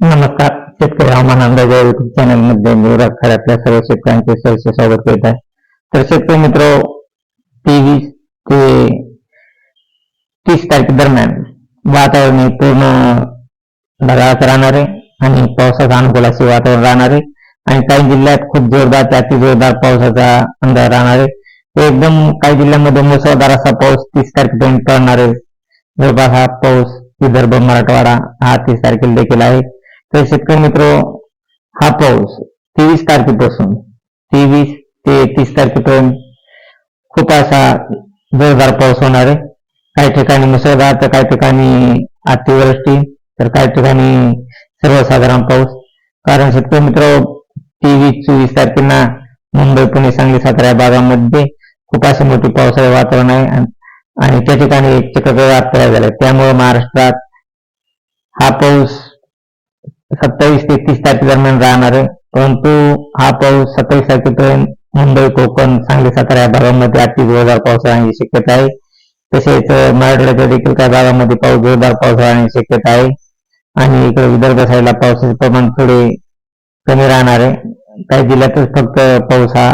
नमस्कार. शेतकरी हवामान अंदाज या युट्यूब चॅनलमध्ये मी खऱ्यातल्या सर्व शेतकऱ्यांचे सहर्ष स्वागत करीत आहे. तर शेतकरी मित्र तेवीस ते तीस तारखे दरम्यान वातावरण हे पूर्ण ढगाळात राहणार आहे आणि पावसाचा अनुकूल असे वातावरण राहणार आहे. आणि काही जिल्ह्यात खूप जोरदार ते अति जोरदार पावसाचा अंदाज राहणार आहे. एकदम काही जिल्ह्यांमध्ये मुसळधार असा पाऊस तीस तारखेपर्यंत पडणार आहे. जवळपास हा पाऊस विदर्भ मराठवाडा हा तीस तारखेला देखील आहे. तर शेतकरी मित्र हा पाऊस तेवीस तारखेपासून तेवीस ते तीस तारखेपर्यंत खूप असा जोरदार पाऊस होणार आहे. काही ठिकाणी मुसळधार तर काही ठिकाणी अतिवृष्टी तर काही ठिकाणी सर्वसाधारण पाऊस. कारण शेतकरी मित्र तेवीस चोवीस तारखेला मुंबई पुणे सांगली सातारा भागामध्ये खूप असे मोठे पावसाळी वातावरण आहे. आणि- त्या ठिकाणी एक चक्रवात तयार झालं त्यामुळे महाराष्ट्रात हा पाऊस सत्तावीस ते तीस तारखे दरम्यान राहणार आहे. परंतु हा पाऊस सत्तावीस तारखेपर्यंत मुंबई कोकण सांगली सातारा या भागामध्ये अति जोरदार पाऊस राहण्याची शक्यता आहे. तसेच मराठवाड्याच्या देखील काही भागामध्ये पाऊस जोरदार पाऊस राहण्याची शक्यता आहे. आणि इकडे विदर्भ साईडला पावसाचे प्रमाण थोडे कमी राहणार आहे. काही जिल्ह्यातच फक्त पाऊस हा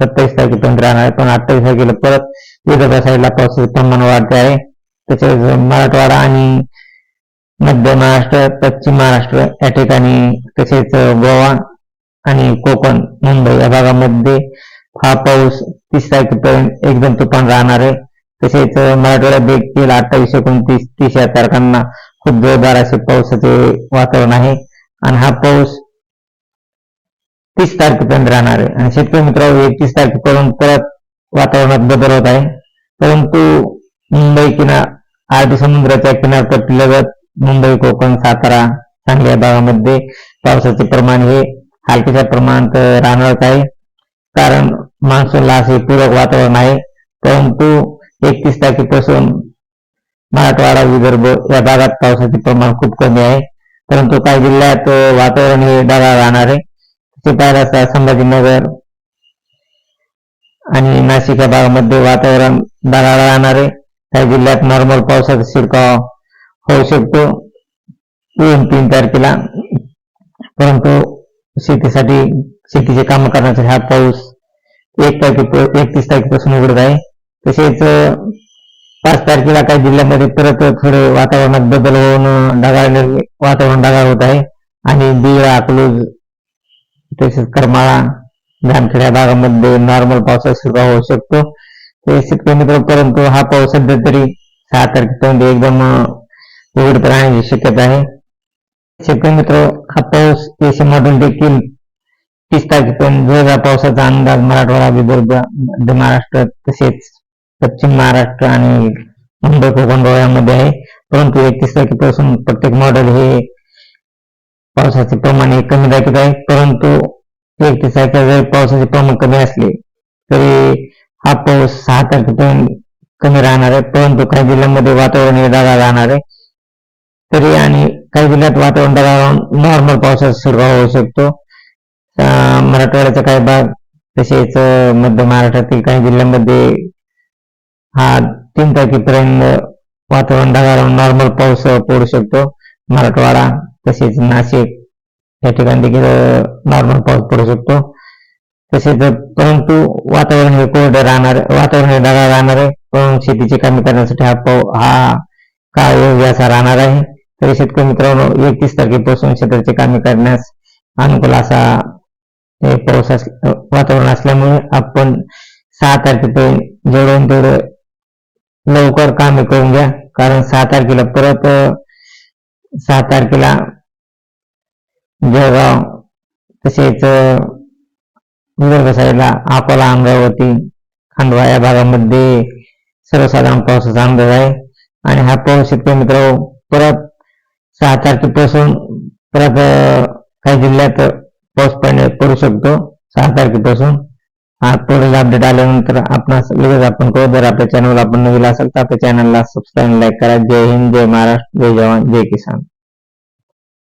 सत्तावीस तारखेपर्यंत राहणार आहे. पण अठ्ठावीस तारखेला परत विदर्भ साईडला पावसाचे प्रमाण वाढते आहे. तसेच मराठवाडा आणि मध्य महाराष्ट्र पश्चिम महाराष्ट्र या ठिकाणी तसेच गोवा आणि कोकण मुंबई या भागामध्ये हा पाऊस तीस तारखेपर्यंत एकदम तुफान राहणार आहे. तसेच मराठवाड्यात देखील अठ्ठावीस एकोणतीस तीस या तारखांना खूप जोरदार असे पावसाचे वातावरण आहे. आणि हा पाऊस तीस तारखेपर्यंत राहणार आहे. आणि शेतकरी मित्र एकतीस तारखेपर्यंत परत वातावरणात बदल होत आहे. परंतु मुंबई किनार अर्ध समुद्राच्या किनारपट्टीलगत मुंबई कोकण सातारा सांगली भागामध्ये पावसाचे प्रमाण हे हलक्याच्या प्रमाणात राहणारच आहे. कारण मान्सूनला असे पूरक वातावरण आहे. परंतु एकतीस तारखेपासून मराठवाडा विदर्भ या भागात पावसाचे प्रमाण खूप कमी आहे. परंतु काही जिल्ह्यात वातावरण हे ढगाळ राहणार आहे. तसे पाहिलं असता संभाजीनगर आणि नाशिक या भागामध्ये वातावरण ढगाळ राहणार आहे. काही जिल्ह्यात नॉर्मल पावसाचा शिरकाव होऊ शकतो. दोन तीन तारखेला. परंतु शेतीसाठी शेतीचे काम करण्यासाठी हा पाऊस एक तारखे एकतीस तारखेपासून उघडत आहे. तसेच पाच तारखेला काही जिल्ह्यामध्ये परत थोडे वातावरणात बदल होऊन ढगाळ वातावरण ढगाळ होत आहे. आणि बीड अकलूज तसेच करमाळा जामखेड्या भागामध्ये नॉर्मल पावसाचा सुरुवात होऊ शकतो. ते शेतकरी मित्र परंतु हा पाऊस सध्या तरी सहा तारखेपर्यंत एकदम उघडत राहण्याची शक्यता आहे. शेतकरी मित्र हा पाऊस एसी मॉडेल देखील तीस तारखेपर्यंत जोरदार पावसाचा अंदाज मराठवाडा विदर्भ मध्य महाराष्ट्र तसेच पश्चिम महाराष्ट्र आणि मुंबई कोकण गोव्यामध्ये आहे. परंतु एकतीस तारखेपासून प्रत्येक मॉडेल हे पावसाचे प्रमाण हे कमी दाखवत आहे. परंतु एकतीस तारखेला जर पावसाचे प्रमाण कमी असले तरी हा पाऊस सहा तारखेपर्यंत कमी राहणार आहे. परंतु काही जिल्ह्यांमध्ये वातावरण हे राहणार आहे. तरी आणि काही जिल्ह्यात वातावरण ढगाळून नॉर्मल पावसाचा सुरुवात होऊ शकतो मराठवाड्याचा काही भाग तसेच मध्य महाराष्ट्रातील काही जिल्ह्यांमध्ये हा तीन तारखेपर्यंत वातावरण ढगाळून नॉर्मल पाऊस पडू शकतो मराठवाडा तसेच नाशिक या ठिकाणी देखील नॉर्मल पाऊस पडू शकतो तसेच परंतु वातावरण हे कोरडे राहणार वातावरण हे ढगाळ राहणार आहे पण शेतीची कामे करण्यासाठी हा पाऊ हा काळ योग्य असा राहणार आहे तरी शेतकरी मित्रांनो एकतीस तारखेपासून शेताची कामे करण्यास अनुकूल असा पाऊस वातावरण असल्यामुळे आपण सहा तारखेपर्यंत जेवढं तेवढं लवकर कामे करून घ्या. कारण सहा तारखेला परत सहा तारखेला जळगाव तसेच विदर्भ साईडला अकोला अमरावती खांडवा या भागामध्ये सर्वसाधारण पावसाचा अंदाज आहे. आणि हा पाऊस शेतकरी मित्र परत सहा तारखेपासून परत काही जिल्ह्यात पाऊस पडणे पडू शकतो. सहा तारखेपासून. हा पुढील अपडेट आल्यानंतर आपण लगेच आपण करू जर आपल्या चॅनल आपण नवीन असेल तर आपल्या चॅनलला सबस्क्राईब लाईक करा. जय हिंद जय महाराष्ट्र जय जवान जय किसान.